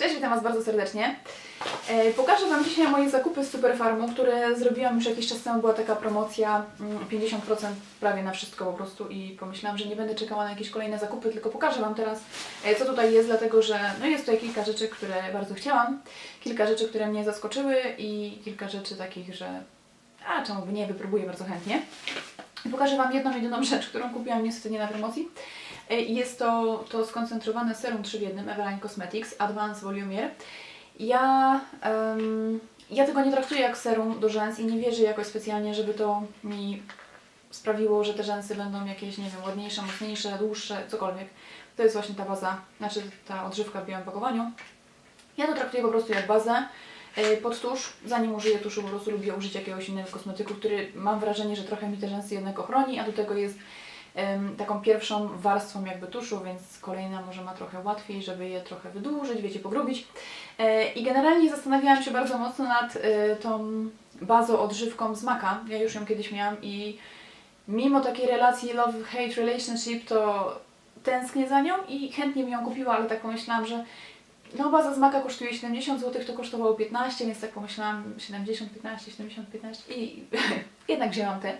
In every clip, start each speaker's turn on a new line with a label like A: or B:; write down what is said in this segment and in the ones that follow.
A: Cześć, witam Was bardzo serdecznie. E, Pokażę Wam dzisiaj moje zakupy z Superfarmu, które zrobiłam już jakiś czas temu. Była taka promocja mm, 50% prawie na wszystko po prostu i pomyślałam, że nie będę czekała na jakieś kolejne zakupy, tylko pokażę Wam teraz, e, co tutaj jest, dlatego że no jest tutaj kilka rzeczy, które bardzo chciałam, kilka rzeczy, które mnie zaskoczyły i kilka rzeczy takich, że a czemu by nie, wypróbuję bardzo chętnie. Pokażę Wam jedną, jedyną rzecz, którą kupiłam niestety nie na promocji. E, Jest to, to skoncentrowane serum 3 w 1 Eveline Cosmetics Advanced Volumier. Ja, em, ja tego nie traktuję jak serum do rzęs i nie wierzę jakoś specjalnie, żeby to mi sprawiło, że te rzęsy będą jakieś, nie wiem, ładniejsze, mocniejsze, dłuższe, cokolwiek. To jest właśnie ta baza, znaczy ta odżywka w białym pakowaniu. Ja to traktuję po prostu jak bazę e, pod tusz. Zanim użyję tuszu, po prostu lubię użyć jakiegoś innego kosmetyku, który mam wrażenie, że trochę mi te rzęsy jednak ochroni, a do tego jest taką pierwszą warstwą jakby tuszu, więc kolejna może ma trochę łatwiej, żeby je trochę wydłużyć, wiecie, pogrubić. E, I generalnie zastanawiałam się bardzo mocno nad e, tą bazą odżywką z Maka. Ja już ją kiedyś miałam i mimo takiej relacji love-hate relationship to tęsknię za nią i chętnie bym ją kupiła, ale tak pomyślałam, że no baza z Maka kosztuje 70 zł, to kosztowało 15, więc tak pomyślałam 70, 15, 70, 15 i jednak wzięłam te.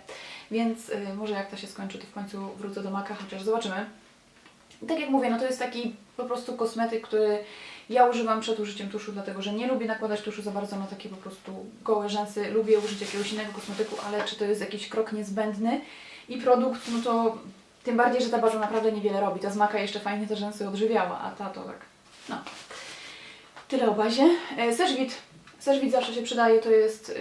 A: Więc y, może jak to się skończy, to w końcu wrócę do Maka, chociaż zobaczymy. Tak jak mówię, no to jest taki po prostu kosmetyk, który ja używam przed użyciem tuszu, dlatego że nie lubię nakładać tuszu za bardzo na takie po prostu gołe rzęsy. Lubię użyć jakiegoś innego kosmetyku, ale czy to jest jakiś krok niezbędny i produkt, no to tym bardziej, że ta baza naprawdę niewiele robi. Ta z Maka jeszcze fajnie te rzęsy odżywiała, a ta to tak, no. Tyle o bazie. E, Serzwit. Serzwit zawsze się przydaje, to jest e,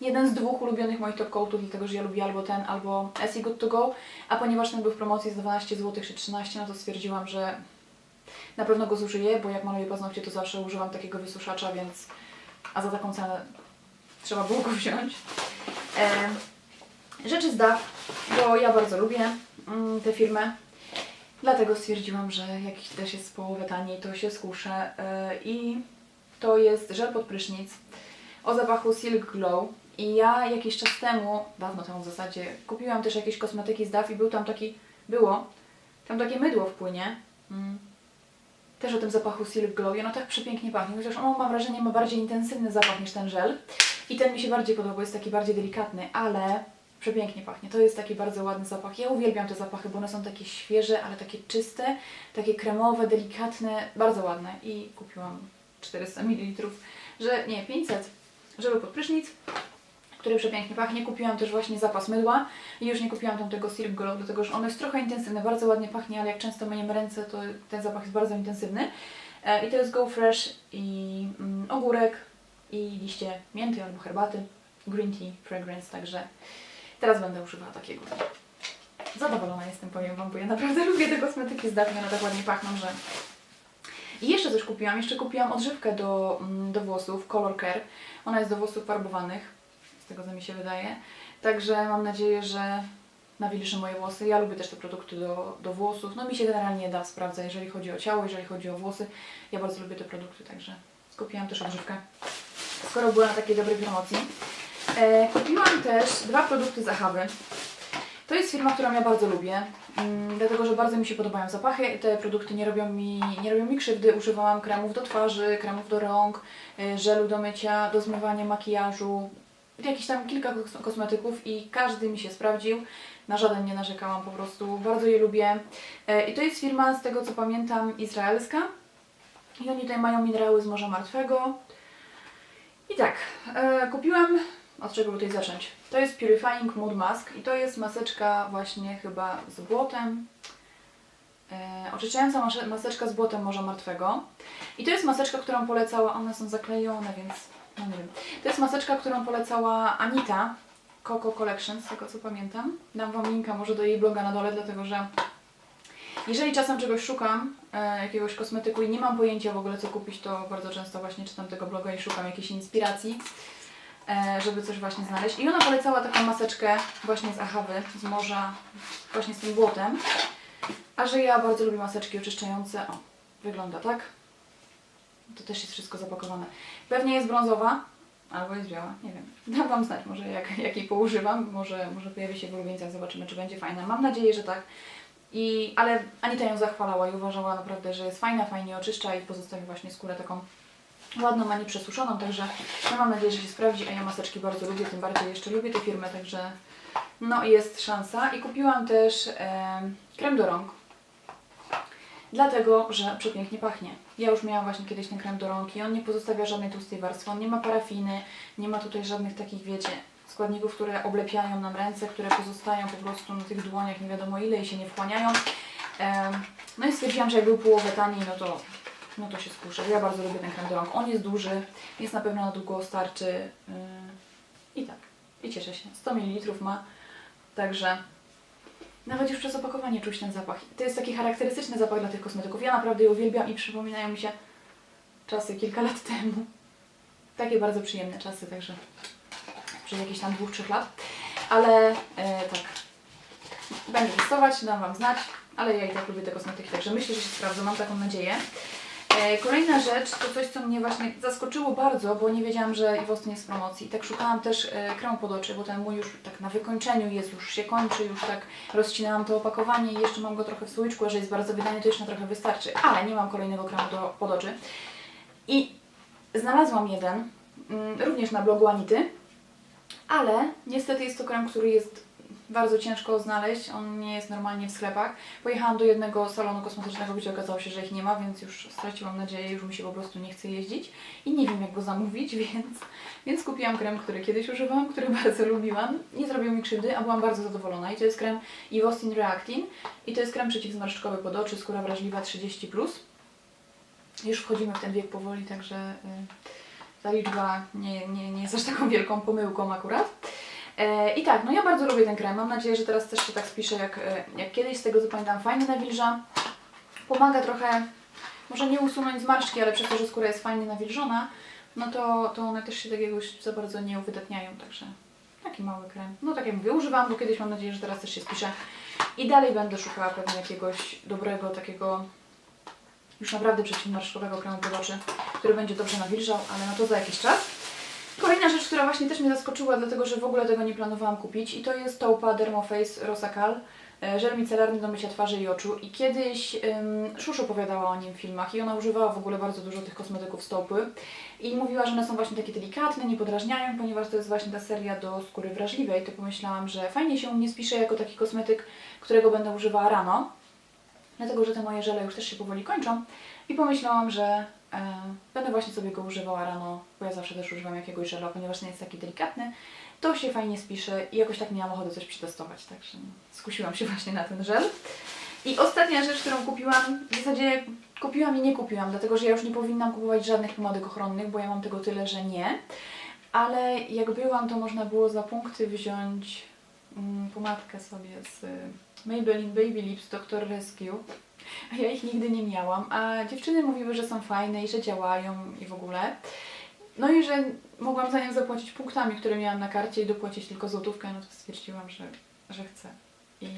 A: jeden z dwóch ulubionych moich top coatów, dlatego że ja lubię albo ten, albo Essie Good To Go, a ponieważ ten był w promocji za 12 zł czy 13, no to stwierdziłam, że na pewno go zużyję, bo jak maluję paznokcie, to zawsze używam takiego wysuszacza, więc a za taką cenę trzeba było go wziąć. E, rzeczy z DAW, bo ja bardzo lubię mm, tę firmę. Dlatego stwierdziłam, że jak też jest w połowę taniej, to się skuszę. Yy, I to jest żel pod prysznic o zapachu Silk Glow. I ja jakiś czas temu, dawno temu w zasadzie, kupiłam też jakieś kosmetyki z DAF i był tam taki, było, tam takie mydło w płynie. Mm. Też o tym zapachu Silk Glow i ono tak przepięknie pachnie, chociaż ono mam wrażenie ma bardziej intensywny zapach niż ten żel. I ten mi się bardziej podoba, jest taki bardziej delikatny, ale przepięknie pachnie. To jest taki bardzo ładny zapach. Ja uwielbiam te zapachy, bo one są takie świeże, ale takie czyste, takie kremowe, delikatne, bardzo ładne. I kupiłam 400 ml, że nie, 500 żelu pod prysznic, który przepięknie pachnie. Kupiłam też właśnie zapas mydła i już nie kupiłam tego Silk Glow, dlatego że ono jest trochę intensywne, bardzo ładnie pachnie, ale jak często myjemy ręce, to ten zapach jest bardzo intensywny. E, I to jest Go Fresh i mm, ogórek i liście mięty albo herbaty, green tea fragrance, także teraz będę używała takiego. Zadowolona jestem, powiem Wam, bo ja naprawdę lubię te kosmetyki z Daphne, one tak ładnie pachną, że... I jeszcze coś kupiłam, jeszcze kupiłam odżywkę do, mm, do włosów, Color Care. Ona jest do włosów farbowanych, z tego co mi się wydaje. Także mam nadzieję, że nawilży moje włosy. Ja lubię też te produkty do, do włosów. No mi się generalnie da, sprawdza, jeżeli chodzi o ciało, jeżeli chodzi o włosy. Ja bardzo lubię te produkty, także kupiłam też odżywkę, skoro była na takiej dobrej promocji. E, kupiłam też dwa produkty z. To jest firma, którą ja bardzo lubię, mm, dlatego że bardzo mi się podobają zapachy. Te produkty nie robią mi, nie robią mi krzywdy. Używałam kremów do twarzy, kremów do rąk, y, żelu do mycia, do zmywania makijażu, jakichś tam kilka kos- kosmetyków i każdy mi się sprawdził. Na żaden nie narzekałam po prostu. Bardzo je lubię. E, I to jest firma, z tego co pamiętam, izraelska. I oni tutaj mają minerały z Morza Martwego. I tak, e, kupiłam od czego tutaj zacząć? To jest Purifying Mood Mask i to jest maseczka właśnie chyba z błotem. E, oczyszczająca maseczka z błotem Morza Martwego. I to jest maseczka, którą polecała, one są zaklejone, więc no nie wiem. To jest maseczka, którą polecała Anita, Coco Collection, z tego co pamiętam. Dam Wam linka może do jej bloga na dole, dlatego że jeżeli czasem czegoś szukam, e, jakiegoś kosmetyku i nie mam pojęcia w ogóle co kupić, to bardzo często właśnie czytam tego bloga i szukam jakiejś inspiracji żeby coś właśnie znaleźć. I ona polecała taką maseczkę właśnie z Achawy, z morza, właśnie z tym błotem. A że ja bardzo lubię maseczki oczyszczające, o, wygląda tak. To też jest wszystko zapakowane. Pewnie jest brązowa, albo jest biała, nie wiem. Dam Wam znać może jak, jak jej poużywam, może, może pojawi się w ulubieńcach, zobaczymy czy będzie fajna. Mam nadzieję, że tak. I, ale Anita ją zachwalała i uważała naprawdę, że jest fajna, fajnie oczyszcza i pozostawia właśnie skórę taką ładną, a nie przesuszoną, także no mam nadzieję, że się sprawdzi, a ja maseczki bardzo lubię, tym bardziej jeszcze lubię tę firmę, także no jest szansa. I kupiłam też em, krem do rąk, dlatego, że przepięknie pachnie. Ja już miałam właśnie kiedyś ten krem do rąk i on nie pozostawia żadnej tłustej warstwy, on nie ma parafiny, nie ma tutaj żadnych takich, wiecie, składników, które oblepiają nam ręce, które pozostają po prostu na tych dłoniach nie wiadomo ile i się nie wchłaniają. Em, No i stwierdziłam, że jak był połowę taniej, no to, no to się skuszę. Ja bardzo lubię ten krem do rąk. On jest duży, więc na pewno na długo starczy. Yy, I tak. I cieszę się. 100 ml ma, także nawet już przez opakowanie czuć ten zapach. To jest taki charakterystyczny zapach dla tych kosmetyków. Ja naprawdę je uwielbiam i przypominają mi się czasy kilka lat temu. Takie bardzo przyjemne czasy, także przez jakieś tam dwóch, trzech lat. Ale e, tak, będę testować, dam Wam znać, ale ja i tak lubię te kosmetyki, także myślę, że się sprawdzą, mam taką nadzieję. E, Kolejna rzecz to coś, co mnie właśnie zaskoczyło bardzo, bo nie wiedziałam, że Iwostin jest w promocji. Tak szukałam też e, kremu pod oczy, bo ten mój już tak na wykończeniu jest, już się kończy, już tak rozcinałam to opakowanie i jeszcze mam go trochę w słoiczku, że jest bardzo wydany, to jeszcze trochę wystarczy, ale nie mam kolejnego kremu do, pod oczy. I znalazłam jeden, mm, również na blogu Anity, ale niestety jest to krem, który jest bardzo ciężko znaleźć, on nie jest normalnie w sklepach. Pojechałam do jednego salonu kosmetycznego, gdzie okazało się, że ich nie ma, więc już straciłam nadzieję, już mi się po prostu nie chce jeździć i nie wiem jak go zamówić, więc, więc kupiłam krem, który kiedyś używałam, który bardzo lubiłam. Nie zrobił mi krzywdy, a byłam bardzo zadowolona i to jest krem Ivostin Reactin i to jest krem przeciwzmarszczkowy pod oczy, skóra wrażliwa 30+. Już wchodzimy w ten wiek powoli, także y, ta liczba nie, nie, nie jest aż taką wielką pomyłką akurat. E, I tak, no ja bardzo lubię ten krem. Mam nadzieję, że teraz też się tak spisze jak, e, jak kiedyś. Z tego co pamiętam, fajnie nawilża. Pomaga trochę, może nie usunąć zmarszczki, ale przez to, że skóra jest fajnie nawilżona, no to, to one też się tak jakoś za bardzo nie uwydatniają. Także taki mały krem. No tak jak mówię, używam go kiedyś, mam nadzieję, że teraz też się spisze. I dalej będę szukała pewnie jakiegoś dobrego, takiego już naprawdę przeciwmarszczkowego kremu pod oczy, który będzie dobrze nawilżał, ale no to za jakiś czas. Rzecz, która właśnie też mnie zaskoczyła, dlatego że w ogóle tego nie planowałam kupić i to jest Taupa Dermoface Rosacal, e, żel micelarny do mycia twarzy i oczu i kiedyś um, Szusz opowiadała o nim w filmach i ona używała w ogóle bardzo dużo tych kosmetyków z Taupy i mówiła, że one są właśnie takie delikatne, nie podrażniają, ponieważ to jest właśnie ta seria do skóry wrażliwej, to pomyślałam, że fajnie się u mnie spisze jako taki kosmetyk, którego będę używała rano, dlatego że te moje żele już też się powoli kończą i pomyślałam, że będę właśnie sobie go używała rano, bo ja zawsze też używam jakiegoś żela, ponieważ nie jest taki delikatny, to się fajnie spisze i jakoś tak miałam ochotę coś przetestować, także skusiłam się właśnie na ten żel. I ostatnia rzecz, którą kupiłam, w zasadzie kupiłam i nie kupiłam, dlatego że ja już nie powinnam kupować żadnych pomadek ochronnych, bo ja mam tego tyle, że nie. Ale jak byłam, to można było za punkty wziąć mm, pomadkę sobie z Maybelline Baby Lips Dr. Rescue. A ja ich nigdy nie miałam, a dziewczyny mówiły, że są fajne i że działają i w ogóle. No i że mogłam za nią zapłacić punktami, które miałam na karcie i dopłacić tylko złotówkę, no to stwierdziłam, że, że chcę. I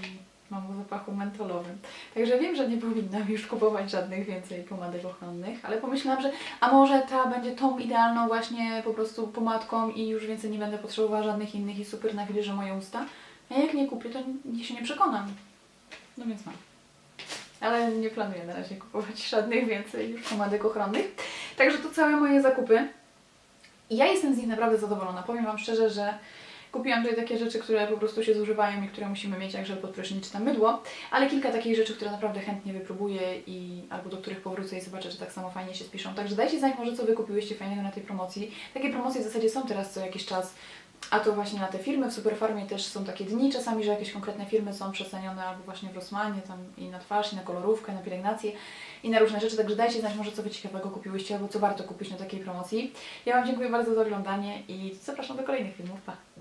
A: mam o zapachu mentolowym. Także wiem, że nie powinnam już kupować żadnych więcej pomadek ochronnych, ale pomyślałam, że a może ta będzie tą idealną właśnie po prostu pomadką i już więcej nie będę potrzebowała żadnych innych i super nawilżę moje usta. A jak nie kupię, to się nie przekonam. No więc mam. Ale nie planuję na razie kupować żadnych więcej już pomadek ochronnych. Także to całe moje zakupy. Ja jestem z nich naprawdę zadowolona. Powiem Wam szczerze, że kupiłam tutaj takie rzeczy, które po prostu się zużywają i które musimy mieć, jak żel pod prysznic czy tam mydło, ale kilka takich rzeczy, które naprawdę chętnie wypróbuję i albo do których powrócę i zobaczę, że tak samo fajnie się spiszą. Także dajcie znać może, co Wy kupiłyście fajnego na tej promocji. Takie promocje w zasadzie są teraz co jakiś czas, a to właśnie na te firmy. W Superfarmie też są takie dni czasami, że jakieś konkretne firmy są przecenione albo właśnie w Rossmanie, tam i na twarz, i na kolorówkę, na pielęgnację i na różne rzeczy. Także dajcie znać może, co Wy ciekawego kupiłyście albo co warto kupić na takiej promocji. Ja Wam dziękuję bardzo za oglądanie i zapraszam do kolejnych filmów. Pa!